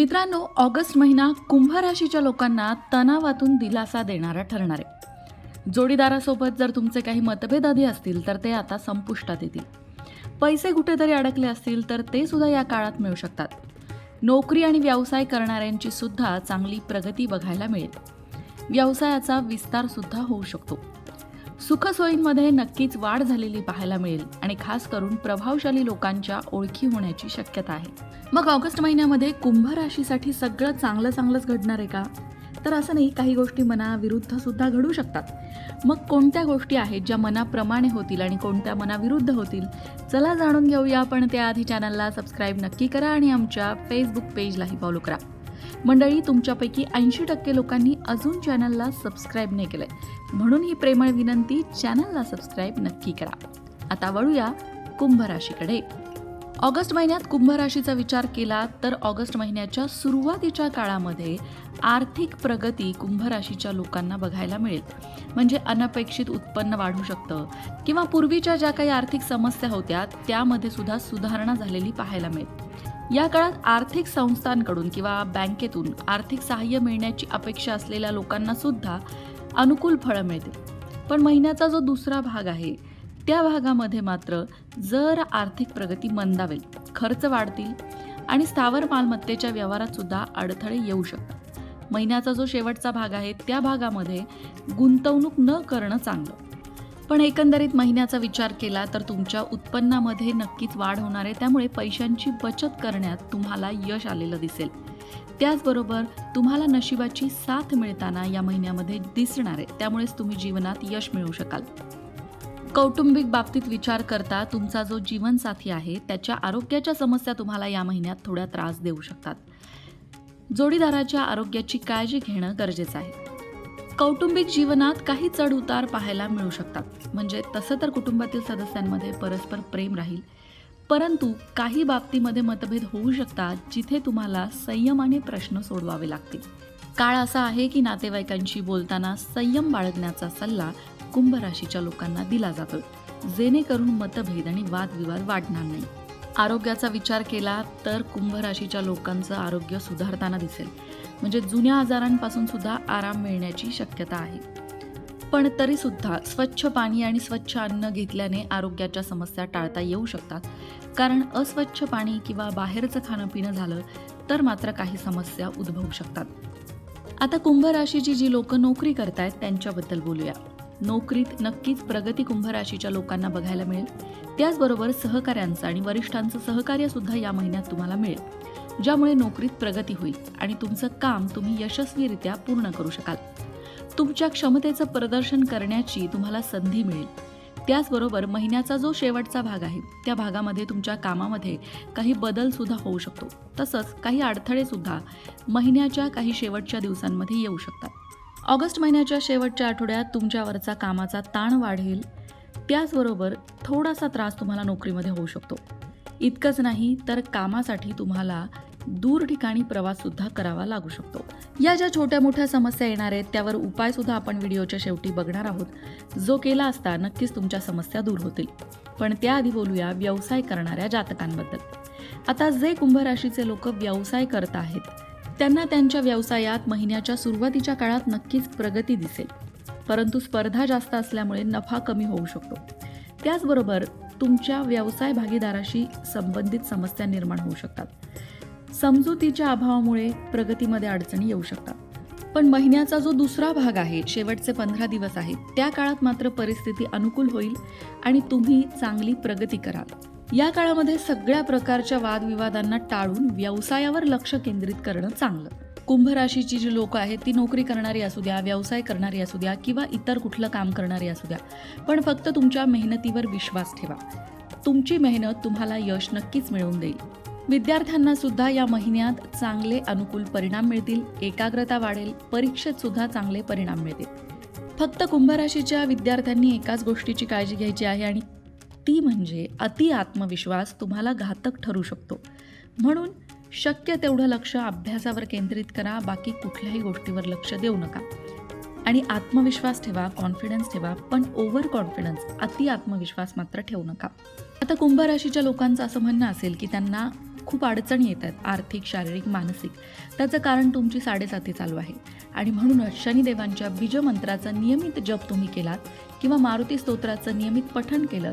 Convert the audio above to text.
मित्रांनो ऑगस्ट महिना कुंभ राशीच्या लोकांना तणावातून दिलासा देणारा ठरणार आहे. जोडीदारासोबत जर तुमचे काही मतभेद आधी असतील तर ते आता संपुष्टात येतील. पैसे कुठेतरी अडकले असतील तर ते सुद्धा या काळात मिळू शकतात. नोकरी आणि व्यवसाय करणाऱ्यांची सुद्धा चांगली प्रगती बघायला मिळेल. व्यवसायाचा विस्तार सुद्धा होऊ शकतो. सुखसोयींमध्ये नक्कीच वाढ झालेली पाहायला मिळेल आणि खास करून प्रभावशाली लोकांच्या ओळखी होण्याची शक्यता आहे. मग ऑगस्ट महिन्यामध्ये कुंभ राशीसाठी सगळं चांगलं चांगलंच घडणार आहे का? तर असं नाही काही गोष्टी मनाविरुद्ध सुद्धा घडू शकतात. मग कोणत्या गोष्टी आहेत ज्या मनाप्रमाणे होतील आणि कोणत्या मनाविरुद्ध होतील? चला जाणून घेऊया आपण त्याआधी चॅनलला सबस्क्राईब नक्की करा आणि आमच्या फेसबुक पेजलाही फॉलो करा. मंडळी तुमच्यापैकी ऐंशी टक्के लोकांनी अजून चॅनलला सबस्क्राईब नाही केलंय. म्हणून ही प्रेमळ विनंती चॅनलला सबस्क्राईब नक्की करा. आता वळूया कुंभ राशीकडे. ऑगस्ट महिन्यात कुंभ राशीचा विचार केला तर ऑगस्ट महिन्याच्या सुरुवातीच्या काळामध्ये आर्थिक प्रगती कुंभ राशीच्या लोकांना बघायला मिळेल. म्हणजे अनपेक्षित उत्पन्न वाढू शकतं किंवा पूर्वीच्या ज्या काही आर्थिक समस्या होत्या त्यामध्ये सुद्धा सुधारणा झालेली पाहायला मिळेल. या काळात आर्थिक संस्थांकडून किंवा बँकेतून आर्थिक सहाय्य मिळण्याची अपेक्षा असलेल्या लोकांना सुद्धा अनुकूल फळं मिळतील. पण महिन्याचा जो दुसरा भाग आहे त्या भागामध्ये मात्र जर आर्थिक प्रगती मंदावेल खर्च वाढतील आणि स्थावर मालमत्तेच्या व्यवहारात सुद्धा अडथळे येऊ शकतात. महिन्याचा जो शेवटचा भाग आहे त्या भागामध्ये गुंतवणूक न करणं चांगलं. पण एकंदरीत महिन्याचा विचार केला तर तुमच्या उत्पन्नामध्ये नक्कीच वाढ होणार आहे. त्यामुळे पैशांची बचत करण्यात तुम्हाला यश आलेलं दिसेल. त्याचबरोबर तुम्हाला नशिबाची साथ मिळताना या महिन्यामध्ये दिसणार आहे. त्यामुळेच तुम्ही जीवनात यश मिळवू शकाल. कौटुंबिक बाबतीत विचार करता तुमचा जो जीवनसाथी आहे त्याच्या आरोग्याच्या समस्या तुम्हाला या महिन्यात थोड्या त्रास देऊ शकतात. जोडीदाराच्या आरोग्याची काळजी घेणं गरजेचं आहे. कौटुंबिक जीवनात काही चढ उतार पाहायला मिळू शकतात. म्हणजे तसं तर कुटुंबातील सदस्यांमध्ये परस्पर प्रेम राहील. परंतु काही बाबतीमध्ये मतभेद होऊ शकतात जिथे तुम्हाला संयमाने प्रश्न सोडवावे लागतील. काळ असा आहे की नातेवाईकांशी बोलताना संयम बाळगण्याचा सल्ला कुंभ राशीच्या लोकांना दिला जातो जेणेकरून मतभेद आणि वादविवाद वाढणार नाही. आरोग्याचा विचार केला तर कुंभ राशीच्या लोकांचं आरोग्य सुधारताना दिसेल. म्हणजे जुन्या आजारांपासून सुद्धा आराम मिळण्याची शक्यता आहे. पण तरी सुद्धा स्वच्छ पाणी आणि स्वच्छ अन्न घेतल्याने आरोग्याच्या समस्या टाळता येऊ शकतात. कारण अस्वच्छ पाणी किंवा बाहेरचं खाणं पिणं झालं तर मात्र काही समस्या उद्भवू शकतात. आता कुंभ राशीची जी लोक नोकरी करतायत त्यांच्याबद्दल बोलूया. नोकरीत नक्कीच प्रगती कुंभ राशीच्या लोकांना बघायला मिळेल. त्याचबरोबर सहकाऱ्यांचं आणि वरिष्ठांचं सहकार्य सुद्धा या महिन्यात तुम्हाला मिळेल. ज्यामुळे नोकरीत प्रगती होईल आणि तुमचं काम तुम्ही यशस्वीरित्या पूर्ण करू शकाल. तुमच्या क्षमतेचं प्रदर्शन करण्याची तुम्हाला संधी मिळेल. त्याचबरोबर महिन्याचा जो शेवटचा भाग आहे त्या भागामध्ये तुमच्या कामामध्ये काही बदल सुद्धा होऊ शकतो. तसंच काही अडथळे सुद्धा महिन्याच्या काही शेवटच्या दिवसांमध्ये येऊ शकतात. ऑगस्ट महिन्याच्या शेवटच्या आठवड्यात तुमच्यावरचा कामाचा ताण वाढेल. त्याचबरोबर थोडासा त्रास तुम्हाला नोकरीमध्ये होऊ शकतो. इतकंच नाही तर कामासाठी तुम्हाला दूर ठिकाणी प्रवाससुद्धा करावा लागू शकतो. या ज्या छोट्या मोठ्या समस्या येणार आहेत त्यावर उपायसुद्धा आपण व्हिडिओच्या शेवटी बघणार आहोत. जो केला असता नक्कीच तुमच्या समस्या दूर होतील. पण त्याआधी बोलूया व्यवसाय करणाऱ्या जातकांबद्दल. आता जे कुंभ राशीचे लोक व्यवसाय करत आहेत त्यांना त्यांच्या व्यवसायात महिन्याच्या सुरुवातीच्या काळात नक्कीच प्रगती दिसेल. परंतु स्पर्धा जास्त असल्यामुळे नफा कमी होऊ शकतो. त्याचबरोबर तुमच्या व्यवसाय भागीदाराशी संबंधित समस्या निर्माण होऊ शकतात. समजुतीच्या अभावामुळे प्रगतीमध्ये अडचणी येऊ शकतात. पण महिन्याचा जो दुसरा भाग आहे शेवटचे पंधरा दिवस आहेत त्या काळात मात्र परिस्थिती अनुकूल होईल आणि तुम्ही चांगली प्रगती कराल. या काळामध्ये सगळ्या प्रकारच्या वादविवादांना टाळून व्यवसायावर लक्ष केंद्रित करणं चांगलं. कुंभ राशीची जी लोक आहेत ती नोकरी करणारी असू द्या व्यवसाय करणारी असू द्या किंवा इतर कुठलं काम करणारी असू द्या. पण फक्त तुमच्या मेहनतीवर विश्वास ठेवा. तुमची मेहनत तुम्हाला यश नक्कीच मिळवून देईल. विद्यार्थ्यांना सुद्धा या महिन्यात चांगले अनुकूल परिणाम मिळतील एकाग्रता वाढेल परीक्षेत सुद्धा चांगले परिणाम मिळतील. फक्त कुंभराशीच्या विद्यार्थ्यांनी एकाच गोष्टीची काळजी घ्यायची आहे आणि ती म्हणजे अति आत्मविश्वास तुम्हाला घातक ठरू शकतो. म्हणून शक्य तेवढं लक्ष अभ्यासावर केंद्रित करा बाकी कुठल्याही गोष्टीवर लक्ष देऊ नका. आणि आत्मविश्वास ठेवा कॉन्फिडन्स ठेवा पण ओव्हर कॉन्फिडन्स अति आत्मविश्वास मात्र ठेवू नका. आता कुंभ राशीच्या लोकांचं असं म्हणणं असेल की त्यांना खूप अडचणी येत आहेत आर्थिक शारीरिक मानसिक. त्याचं कारण तुमची साडेसाती चालू आहे. आणि म्हणूनच शनिदेवांच्या बीजमंत्राचा नियमित जप तुम्ही केलात किंवा मारुती स्तोत्राचं नियमित पठण केलं